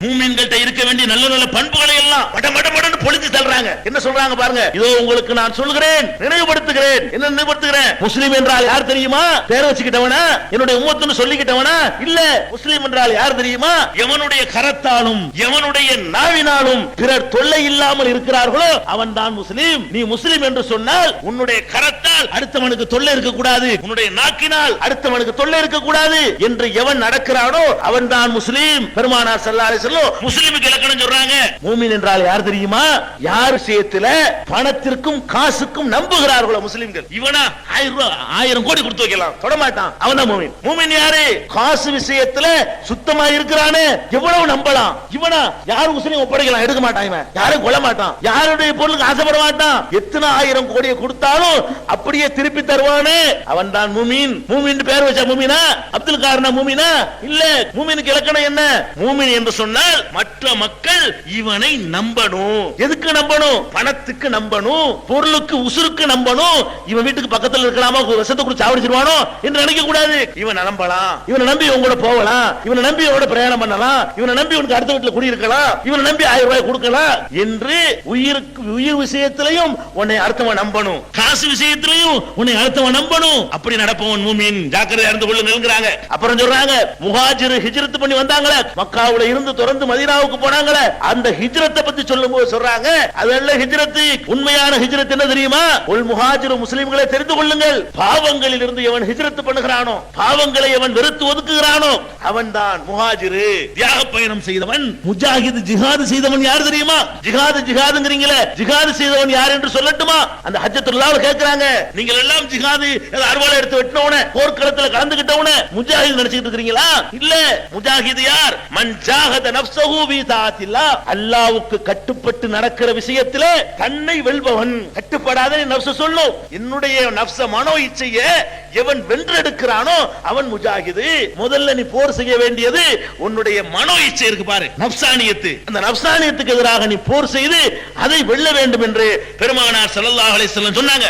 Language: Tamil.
மூமின்கள்ட்ட இருக்க வேண்டிய நல்ல நல்ல பண்புகளை எல்லாம் மட மட பொழிஞ்சு தள்ளுறாங்க. என்ன சொல்றாங்க பாருங்க? இதோ உங்களுக்கு நான் சொல்கிறேன் நினைவுபடுத்துகிறேன். என்ன நினைவுபடுத்துகிறேன்? முஸ்லீம் என்றால் யார் தெரியுமா? பேர வச்சுக்கிட்டவனா? என்னுடைய உம்மத்துன்னு சொல்லிக்கிட்டவனா? இல்ல முஸ்லீம் என்றால் யார் தெரியுமா? எவனுடைய கரத்தாலும் எவனுடைய நாவினாலும் பிறர் தொல்லை இல்லாமல் இருக்கிறார்களோ அவன் தான் முஸ்லீம். நீ முஸ்லீம் என்று சொன்னால் உன்னுடைய கரத்தால் அடுத்தவனுக்கு தொல்லை இருக்க கூடாது உன்னுடைய நாக்கினால் அடுத்தவனுக்கு தொல்லை இருக்க கூடாது என்று எவன் நடக்கிறானோ அவன் தான் முஸ்லீம். பெருமானார் ஸல்லல்லாஹு அலைஹி முஸ்லீமுக்கு இலக்கணம் மூமின் என்றால் யார் தெரியுமா? யார் விஷயத்துல பணத்திற்கும் காசுக்கும் நம்புகிறார்களோ முஸ்லிம்கள்? இவனா ஆயிரம் ரூபாய் ஆயிரம் கோடி கொடுத்து வைக்கலாம். தொட மாட்டான் அவன் தான் மூமின். மூமின் யாரு? காசு விஷயத்துல சுத்தமா இருக்கிறானே எவ்வளவு நம்பலாம்? இவனா யாரும் முஸ்லீம் ஒப்படைக்கலாம்? எடுக்க மாட்டான் இவன். யாரும் கொல்ல மாட்டான். யாருடைய பொருளுக்கு ஆசைப்பட மாட்டான். எத்தனை ஆயிரம் கோடியை கொடுத்தாலும் அப்படியே திருப்பி தருவானே? அவன் தான் மூமின். மூமின் பேர் வச்ச மூமினா? அப்துல் காரணா மூமினா? இல்ல. மூமினுக்கு இலக்கணம் என்ன? மூமின் என்று சொன்னால் மற்ற மக்கள் இவனை நம்பணும். எதுக்கு நம்பணும்? பணத்துக்கு நம்பணும். பொருளுக்கு உசுருக்கு நம்பணும். இவன் வீட்டுக்கு பக்கத்துல இருக்கலாமா? விஷத்தை குடிச்சு சாவடிச்சிருவானோ என்று நினைக்க கூடாது. இவனை நம்பலாம். இவனை நம்பி உங்களோட போகலாம். இவனை நம்பி உங்களோட பிரயாணம் பண்ணலாம். இவனை நம்பி உனக்கு அடுத்த வீட்டுல குடியிருக்கலாம் இவனை நம்பி ஆயிரம் ரூபாய் கொடுக்கலாம். என்று உயிருக்கு உயிர் விஷயத்திலையும் உன்னை அடுத்தவன் நம்பணும். காசு விஷயத்திலையும் உன்னை அடுத்தவன் நம்பணும். அப்படி நடப்பவன் மூமின். ஜாக்கிரதையா இருந்து கொள்ள கொள்ளுங்கிறாங்க அப்புறம் சொல்றாங்க முஹாஜிர் ஹிஜ்ரத் பண்ணி வந்தாங்களே. மக்காவுல இருந்து தொடர்ந்து மதீனாவுக்கு போனாங்களே. அந்த ஹிஜ்ரத்தை பத்தி சொல்லும் போது சொல்றாங்க அதெல்லாம் ஹிஜ்ரத் உண்மையான ஹிஜ்ரத் என்ன தெரியுமா? உல் முஹாஜிர் முஸ்லிம்களை தெரிந்து கொள்ளுங்கள். பாவங்களில் இருந்து எவன் ஹிஜ்ரத் பண்ணுகிறானோ பாவங்களை எவன் வெறுத்து ஒதுக்குகிறானோ அவன் தான் முஹாஜிரு. தியாக பயணம் செய்தவன் முஜாஹித் ஜிஹாது செய்தவன் யார் தெரியுமா? ஜிஹாது ஜிஹாதுங்கிறீங்களே. ஜிஹாது செய்தவன் யார் என்று சொல்லட்டுமா? அந்த ஹஜ்ஜத்துல்லாஹ் கேக்குறாங்க. நீங்கள் எல்லாம் ஜிஹாது அறுவாலை எடுத்து வெட்டினவன போர்க்களத்துல கலந்துகிட்டவன முஜாஹித் நினைச்சிட்டு இருக்கிறீங்களா? இல்ல. முஜாஹித் யார்? மன் ஜாஹத நஃப்ஸஹு பி அல்லாஹ்வுக்கு கட்டுப்பட்டு நடக்கிற விஷயத்துல தன்னை வெல்பவன். கட்டுப்படாத நப்ச சொல்லும் என்னுடைய நப்ச மனோ இச்சைய எவன் வென்றெடுக்கிறானோ அவன் முஜாஹிது. முதல்ல நீ போர் செய்ய வேண்டியது உன்னுடைய மனோ இச்சை இருக்கு பாரு. நப்சானியத்து அந்த நப்சானியத்துக்கு எதிராக நீ போர் செய்து அதை வெல்ல வேண்டும் என்று பெருமானார் ஸல்லல்லாஹு அலைஹி சொன்னாங்க.